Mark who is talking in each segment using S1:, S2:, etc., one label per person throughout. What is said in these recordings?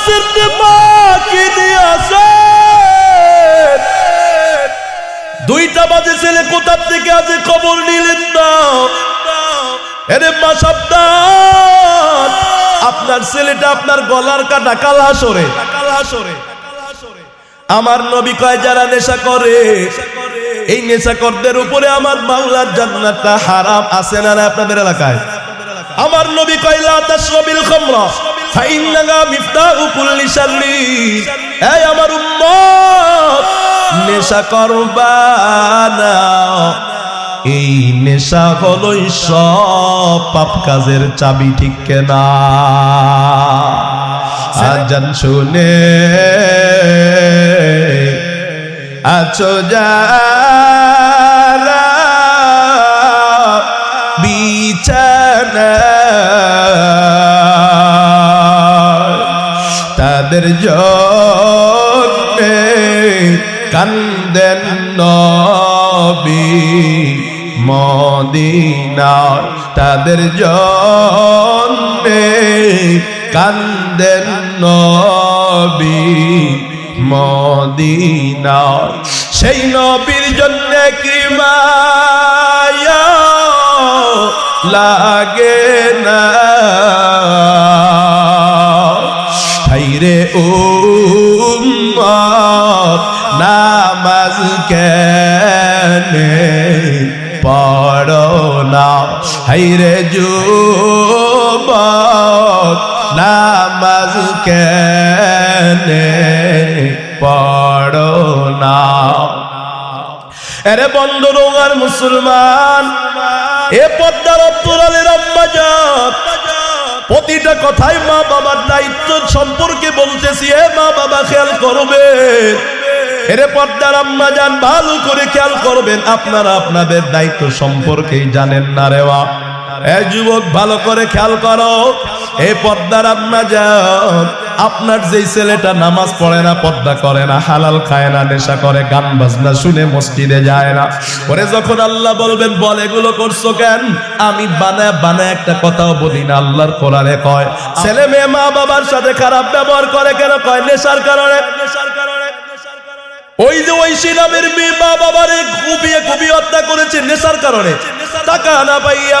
S1: নাসির মা কি নিয়ে আসেন দুইটা বাজে ছেলে কোথার থেকে আজ খবর নিলেন না? এরে মা, সাবধান। আপনার ছেলেটা আপনার গলার কাটা কালা সরে আমার নবী কয়, যারা নেশা করে, এই নেশা নেশাকরদের উপরে আমার বাংলার জান্নাতটা হারাম আছে না আপনাদের এলাকায়? আমার নবী কয়, লা তাশরাবিল খামরা। এই আমার নেশা করবা না। এই নেশা হলোই সব পাপ কাজের চাবি, ঠিক কেনা? আজান শুনে আছো যারা তাদের জন্যে কান্দেন নবী মদিনা তাদের জন্যে কান্দেন নবী মদিনা সেই নবীর জন্য কি লাগে না? হাইরে উম্মত, নামাজ কেনে পড়ো না হাইরে যুবক, নামাজ কেনে পড়ো না এরে বন্ধ রোগার মুসলমান, এ পদ্মার অব্দুলালের আম্মাজান প্রতিটা কথাই মা বাবার দায়িত্ব সম্পর্কে বলতেছি, এ মা বাবা, খেয়াল করবে। এরে পর্দার আম্মা যান, ভালো করে খেয়াল করবেন, আপনারা আপনাদের দায়িত্ব সম্পর্কেই জানেন না রেওয়া যুবক, ভালো করে খেয়াল করো। এ পর্দার আম্মা যান আপনার যেই ছেলেটা নামাজ পড়ে না, পর্দা করে না, হালাল খায় না, নেশা করে, গান বাজনা শুনে মসজিদে যায় না। পরে যখন আল্লাহ বলবেন, বল, এগুলো করছ কেন? আমি বানায় বানায় একটা কথাও বলি না, আল্লাহর কোরআনে কয়, ছেলে মেয়ে মা বাবার সাথে খারাপ ব্যবহার করে কেন? কয়, নেশার কারণে। নেশার কারণে ওই যে ওই সিনামের মেয়ে মা বাবারে কুপিয়ে কুপিয়ে হত্যা করেছে, নেশার কারণে। টাকা না পাইয়া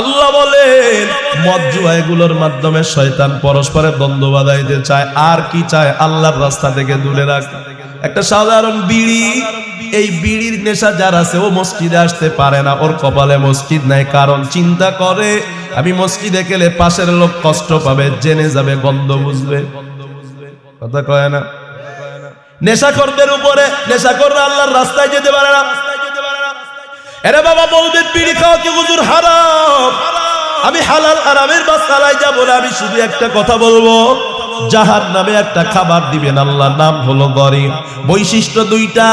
S1: আল্লাহ বলেন, মদ জুয়া মাধ্যমে শয়তান পরস্পরের দ্বন্দ্ব বাঁধাইতে চায়। আর কি চায়? আল্লাহর রাস্তা থেকে দূরে রাখ। একটা সাধারণ বিড়ি, এই বিড়ির নেশা যার আছে, ও মসজিদে আসতে পারে না। ওর কপালে মসজিদ নাই, কারণ চিন্তা করে, আমি মসজিদে গেলে পাশের লোক কষ্ট পাবে, জেনে যাবে, গন্ধ বুঝবে। কথা কয় না? নেশাখরদের উপরে, নেশাখররা আল্লাহর রাস্তায় যেতে পারে না। এরে বাবা বলবেন বিড়ি খাওয়া কি হুজুর হারাম? আমি হালাল আরামের বাসালায় যাব না, আমি শুধু একটা কথা বলব। জাহার নামে একটা খাবার দিবেন আল্লাহ নাম হলো গরিব। বৈশিষ্ট্য দুইটা,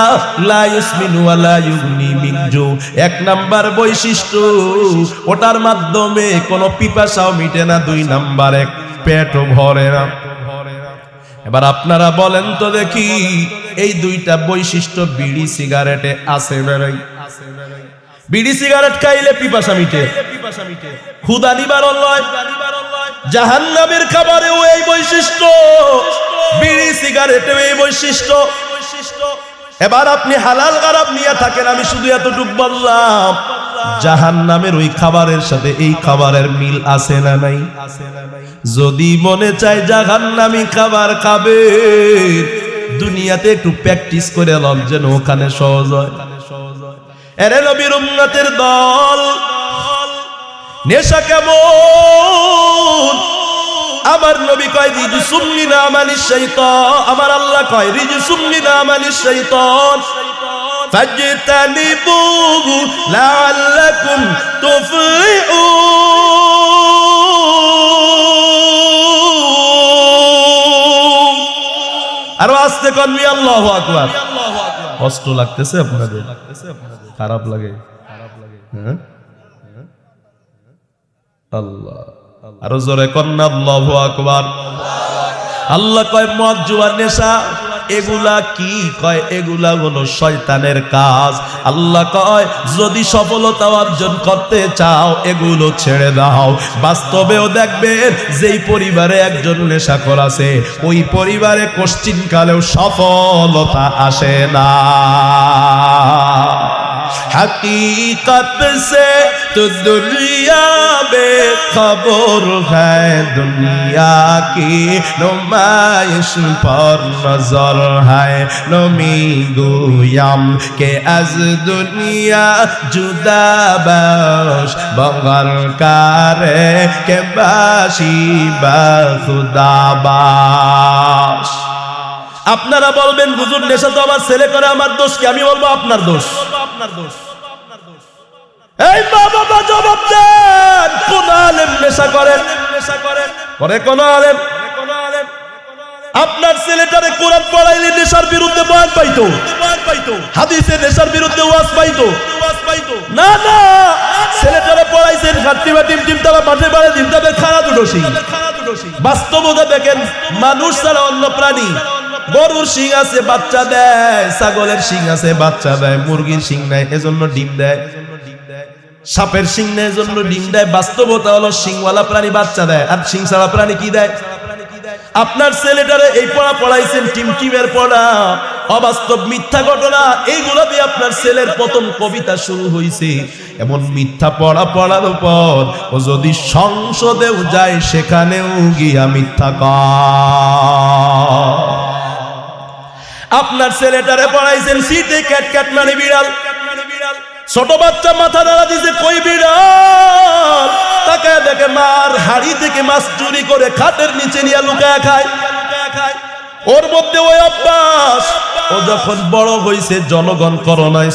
S1: লা ইউসমিনু ওয়া লা ইউগনি মিনজু। এক নাম্বার বৈশিষ্ট্য, ওটার মাধ্যমে কোনো পিপাসাও মিটে না, দুই নাম্বার এক, পেটও ভরে না। এবার আপনারা বলেন তো দেখি, এই দুইটা বৈশিষ্ট্য বিড়ি, সিগারেটে আছে বেড়াই বিড়ি সিগারেট খাইলে পিপাসা মিটে। ক্ষুদা নিবারণ লয়। জাহান্নামের খাবারেও এই বৈশিষ্ট্য। বিড়ি সিগারেটেও এই বৈশিষ্ট্য। এবার আপনি হালাল খারাপ নিয়ে থাকেন, আমি শুধু এতটুক বললাম জাহান নামের ওই খাবারের সাথে এই খাবারের মিল আছে না নাই? যদি মনে চায় জাহান নামি খাবার খাবে, দুনিয়াতে একটু প্র্যাকটিস করে লম যেন ওখানে সহজ হয়। এরে নবীর উম্মতের দল, নেশা কেমন? আমার নবী কয়, রিজু সুমনি না আমালিস শাইতান আমার আল্লাহ কয়, রিজু সুমনি না আমালিস শাইতান ফাজতানিবুহু লাআল্লাকুম তুফলিহুন আরও আস্তে কনবি আল্লাহ আকবার। কষ্ট লাগতেছে আপনাদের। খারাপ লাগে। হ্যাঁ? আরও জোরে আল্লাহ কয় মদ নেশা, এগুলা কি কয়? এগুলা হলো শয়তানের কাজ। আল্লাহ কয়, যদি সফলতা অর্জন করতে চাও, এগুলো ছেড়ে দাও। বাস্তবেও দেখবেন, যেই পরিবারে একজন নেশাখোর আছে, ওই পরিবারে কোশ্চিন কালেও সফলতা আসে না। হকীকত সে তো দুনিয়া বে খবর হ্যাঁ দুনিয়া কি নুমাইশ পর নজর হ্যাঁ নমি গুয়াম কে আজ দুনিয়া জুদা বস, বঙ্গল কারে কে বাসি বা খুদা আপনারা বলবেন, হুজুর, নেশা তো আমার ছেলে করে আমার দোষ কে? আমি বলব আপনার দোষ। আপনার দোষ। এই মা বাবা জবাব দেন। কোন আলেম নেশা করেন? করে কোন আলেম, আপনার ছেলেটারে কোরআন পড়াইলে নেশার বিরুদ্ধে বয়ান পাইতো। হাদিসে নেশার বিরুদ্ধে ওয়াজ পাইতো। না না, ছেলেটারে পড়াইছেন ঘাটতি বা টিম টিম তারা মাঠে বাড়ে দিন, তাদের খারাপ দুটোসি বাস্তবতা দেখেন, মানুষ ছাড়া অন্য প্রাণী। গরুর শিং আছে, বাচ্চা দেয়। ছাগলের শিং আছে, বাচ্চা দেয়। মুরগির শিং নেয়, এজন্য ডিম দেয়। সাপের শিং নেয়, এজন্য ডিম দেয়। বাস্তবতা হলো শিংওয়ালা প্রাণী বাচ্চা দেয়। আর শিং ছাড়া প্রাণী কি দেয়? আপনার ছেলেটারে এই পড়া পড়াইছেন, টিম টিমের পড়া। অবাস্তব মিথ্যা ঘটনা এইগুলো দিয়ে আপনার ছেলের প্রথম কবিতা শুরু হয়েছে এমন মিথ্যা পড়া পড়ার পর ও যদি সংসদেও যায়, সেখানেও গিয়া মিথ্যা কর আপনার ছেলেটারে পড়াইছেন সিটে ক্যাট ক্যাট মানে বিড়াল। ছোট বাচ্চা মাথা দাঁড়া দিছে, কই বিড়াল? তাকে দেখে মার হাড়ি থেকে মাছ চুরি করে খাটের নিচে নিয়ে লুকায় খায়। ওর মধ্যে ওই অভ্যাস। ও যখন বড় হইছে, জনগণ করোনায়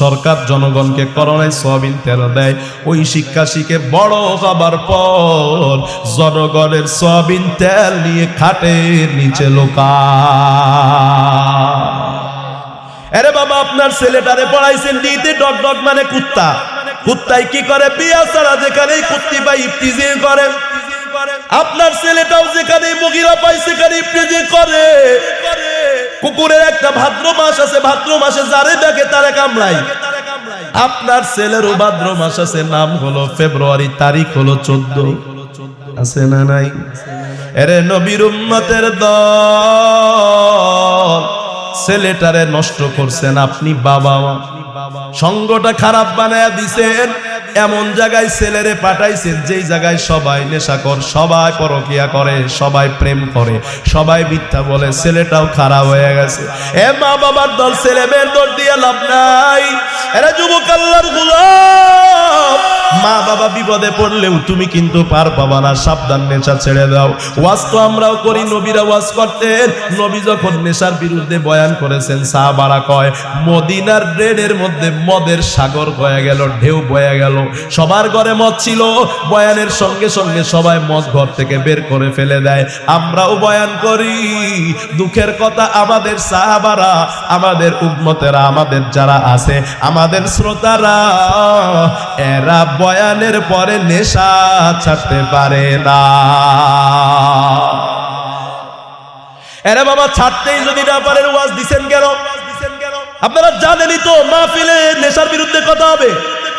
S1: সরকার জনগণকে করোনায় সোয়াবিন তেল দেয়। ওই শিক্ষা শিখে বড় হবার পর জনগণের সোয়াবিন তেল নিয়ে খাটের নিচে লোকা আরে বাবা, আপনার ছেলেটারে পড়াইছেন দিতে ডট ডট মানে কুত্তা। কুত্তাই কি করে? বিয়া ছাড়া যেখানেই কুত্তি পাই ইফতিজি করে। আপনার ছেলেটাও যেখানে মগিরা পাই সেখানে ইফতিজি করে। কুকুরের একটা ভাদ্র মাস আছে, ভাদ্র মাসে যারে দেখে তারে কামড়াই আপনার ছেলেরও ভাদ্র মাস আছে, নাম হলো ফেব্রুয়ারি, তারিখ হলো চোদ্দ। আছে না নাই? এরে নবীর উম্মতের দল, ছেলেটারে নষ্ট করছেন আপনি বাবা সঙ্গটা খারাপ বানায় দিছেন এমন জায়গায় ছেলেরে পাঠাইছেন, যেই জায়গায় সবাই নেশা নেশাকর সবাই পরকিয়া করে, সবাই প্রেম করে, সবাই মিথ্যা বলে, ছেলেটাও খারাপ হয়ে গেছে। এ মা বাবার দল ছেলে মেয়ের দল দিয়ে লাভ নাই। এরা যুবক আল্লাহর গুলাম। মা বাবা বিপদে পড়লেও তুমি কিন্তু পার পাবা না, সাবধান নেশা ছেড়ে দাও। ওয়াজ তো আমরাও করি, নবীরা ওয়াজ করতেন। নবী যখন নেশার বিরুদ্ধে বয়ান করেছেন, সাহাবারা কয়, মদিনার ড্রেনের মধ্যে মদের সাগর বয়ে গেল, ঢেউ বয়ে গেল। সবার ঘরে মদ ছিল, বয়ানের সঙ্গে সঙ্গে সবাই মদ ঘর থেকে বের করে ফেলে দেয়। আমরাও বয়ান করি, দুঃখের কথা আমাদের সাহাবারা, আমাদের উম্মতেরা, আমাদের যারা আছে, আমাদের শ্রোতারা, এরা বয়ানের পরে নেশা ছাড়তে পারে না। এরা বাবা, ছাড়তেই যদি না পারেন, ওয়াজ দিছেন কেন? আপনারা জানেনই তো, মাহফিলে নেশার বিরুদ্ধে কথা হবে।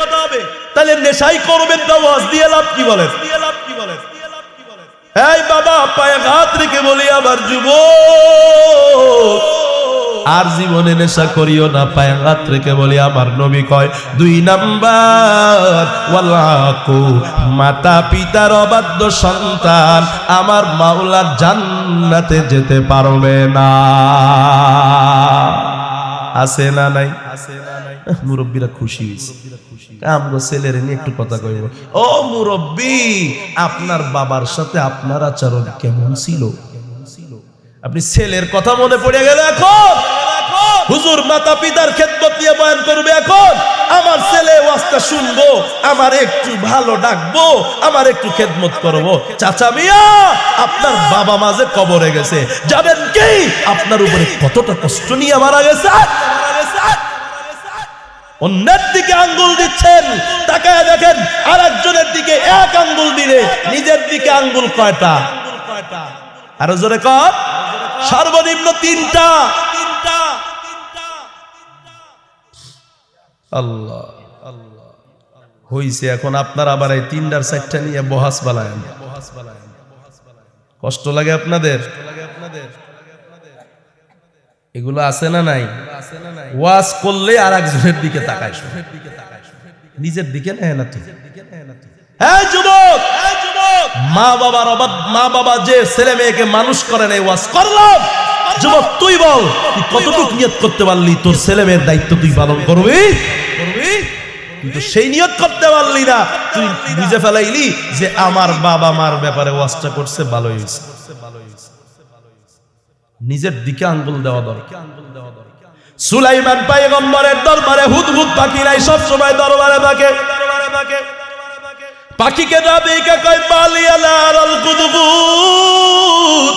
S1: কথা হবে তাহলে নেশাই করবেন তা ওয়াজ দিয়ে লাভ কি বলেন? লাভ কি বলেন এই বাবা, পায়ে হাত রেখে বলি, আমার যুব আর জীবনে নেশা করিও না পায় হাত রেখে বলি, আমার নবী কয়, দুই নাম্বার, ওয়ালাকু, মাতা পিতার অবাধ্য সন্তান, আমার মাওলার জান্নাতে যেতে পারবে না। আছে না নাই? মুরব্বীরা খুশি হয়েছে। আমগো ছেলের নিয়ে একটু কথা কইব। ও মুরব্বী, আপনার বাবার সাথে আপনার আচরণ কেমন ছিল? আপনি ছেলের কথা মনে পড়ে গেল এখন। হুজুর মাতা পিতার খেদমত নিয়ে বয়ান করবে এখন। আমার ছেলে ওয়াজটা শুনব, আমার একটু ভালো ডাকবো, আমার একটু খেদমত করব। চাচা মিয়া, আপনার বাবা মাঝে কবরে গেছে, যাবেন কি? আপনার উপরে কতটা কষ্ট নিয়ে মারা গেছে? অন্যের দিকে আঙ্গুল দিচ্ছেন, তাকায় দেখেন আর একজনের দিকে এক আঙ্গুল দিলে, নিজের দিকে আঙ্গুল কয়টা? আরও জোরে কর সর্বনিম্ন তিনটা। আল্লাহ আল্লাহ। হইছে এখন আপনার আবার এই তিনটার চারটা নিয়ে বহাস বালায় কষ্ট লাগে আপনাদের? এগুলো আছে না নাই? ওয়াজ করলে আর একজনের দিকে তাকায়। নিজের দিকে না হ্যাঁ যুবক! মা বাবার অবাধ মা বাবা যে ছেলে মেয়েকে মানুষ করে নাই, ওয়াজ করলাম। যুবক, তুই বল, তুই কতটুকু নিয়ত করতে পারলি? তোর ছেলে মেয়ের দায়িত্ব তুই পালন করবি? করবি? তুই তো সেই নিয়ত করতে পারলি না। তুই বুঝে ফেলাইলি যে আমার বাবা মার ব্যাপারে ওয়াজটা করছে হয়েছে। নিজের দিকে আঙ্গুল দেওয়া দরকার। সুলাইমান পাইগম্বরের দরবারে পাখি নাই সব সময় দরবারে থাকে। পাখিকে কুদুকুদ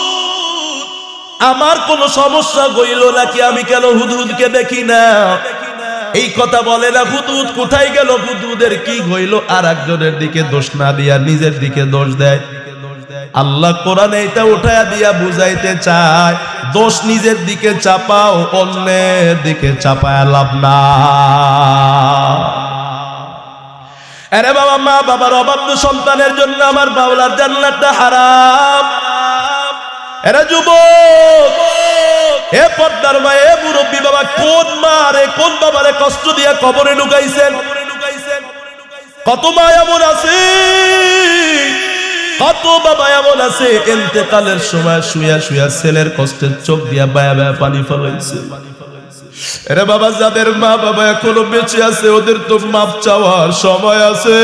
S1: আমার কোন সমস্যা গইল নাকি আমি কেন হুদহুদকে দেখি না? এই কথা বলে না হুদহুদ কোথায় গেল? হুদহুদের কি হইল? আর একজনের দিকে দোষ না দিয়া নিজের দিকে দোষ দেয়। আল্লাহ কোরআনে এটা উঠায়া দিয়া বুঝাইতে চায়, দোষ নিজের দিকে চাপাও, অন্যের দিকে চাপায় লাভ না আরে বাবা, মা বাবার অবাধ্য সন্তানের জন্য আমার বাবলার জান্নাতটা হারাম। এরা যুবক, এ পদ্মার মা এ মুরব্বী বাবা, কোন মা রে, কোন বাবারে কষ্ট দিয়া কবরে ঢুকাইছেন? কত মা এমন আছে? কত বাবা এমন আছে? এতেকালের সময় শুয়া শুয়া ছেলের কষ্টের চোখ দিয়া বায়া বায়া পানি ফলাইছে। এরে বাবা, যাদের মা বাবা এখনও বেঁচে আছে, ওদের তো মাপ চাওয়ার সময় আছে।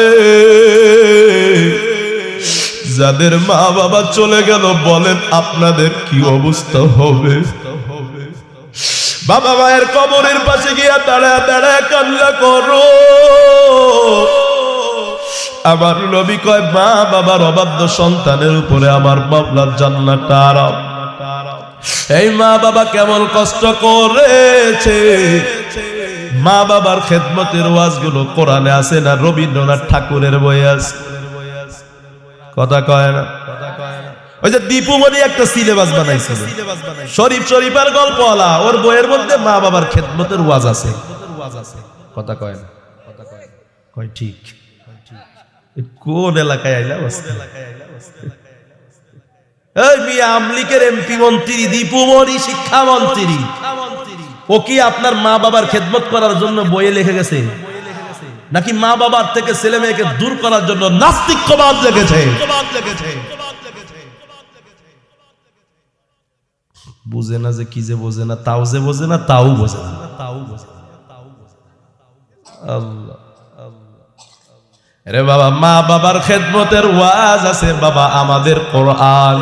S1: যাদের মা বাবা চলে গেল, বলেন আপনাদের কি অবস্থা হবে? বাবা মায়ের কবরের পাশে গিয়া দাঁড়া দাঁড়া কান্না করো। আমার নবী কয়, মা বাবার অবাধ্য সন্তানের উপরে আমার বাবলার জান্নাতটা আরাম এই মা বাবা কেমন কষ্ট করেছে? মা বাবার খেদমতের ওয়াজগুলো কোরআনে আছে না রবীন্দ্রনাথ ঠাকুরের বই আছে? কথা কয় না? ওই যে দীপুমণি একটা সিলেবাস বানাইছিল শরীফ শরীফের গল্পওয়ালা, ওর বইয়ের মধ্যে মা বাবার খেদমতের ওয়াজ আছে। কথা কয় না? কয় ঠিক। কোন এলাকায় আইলা এই এমপি মন্ত্রী শিক্ষামন্ত্রী। আপনার মা বাবার করার জন্য বইয়ে লিখে গেছে? নাকি মা বাবার থেকে ছেলে মেয়েকে দূর করার জন্য লেগেছে? বুঝে না যে কি যে বোঝে না, তাও যে বোঝে না তাও বোঝে না, তাও বোঝে না। আল্লাহ। রে বাবা মা বাবার খেদমতের ওয়াজ আছে বাবা আমাদের কোরআন।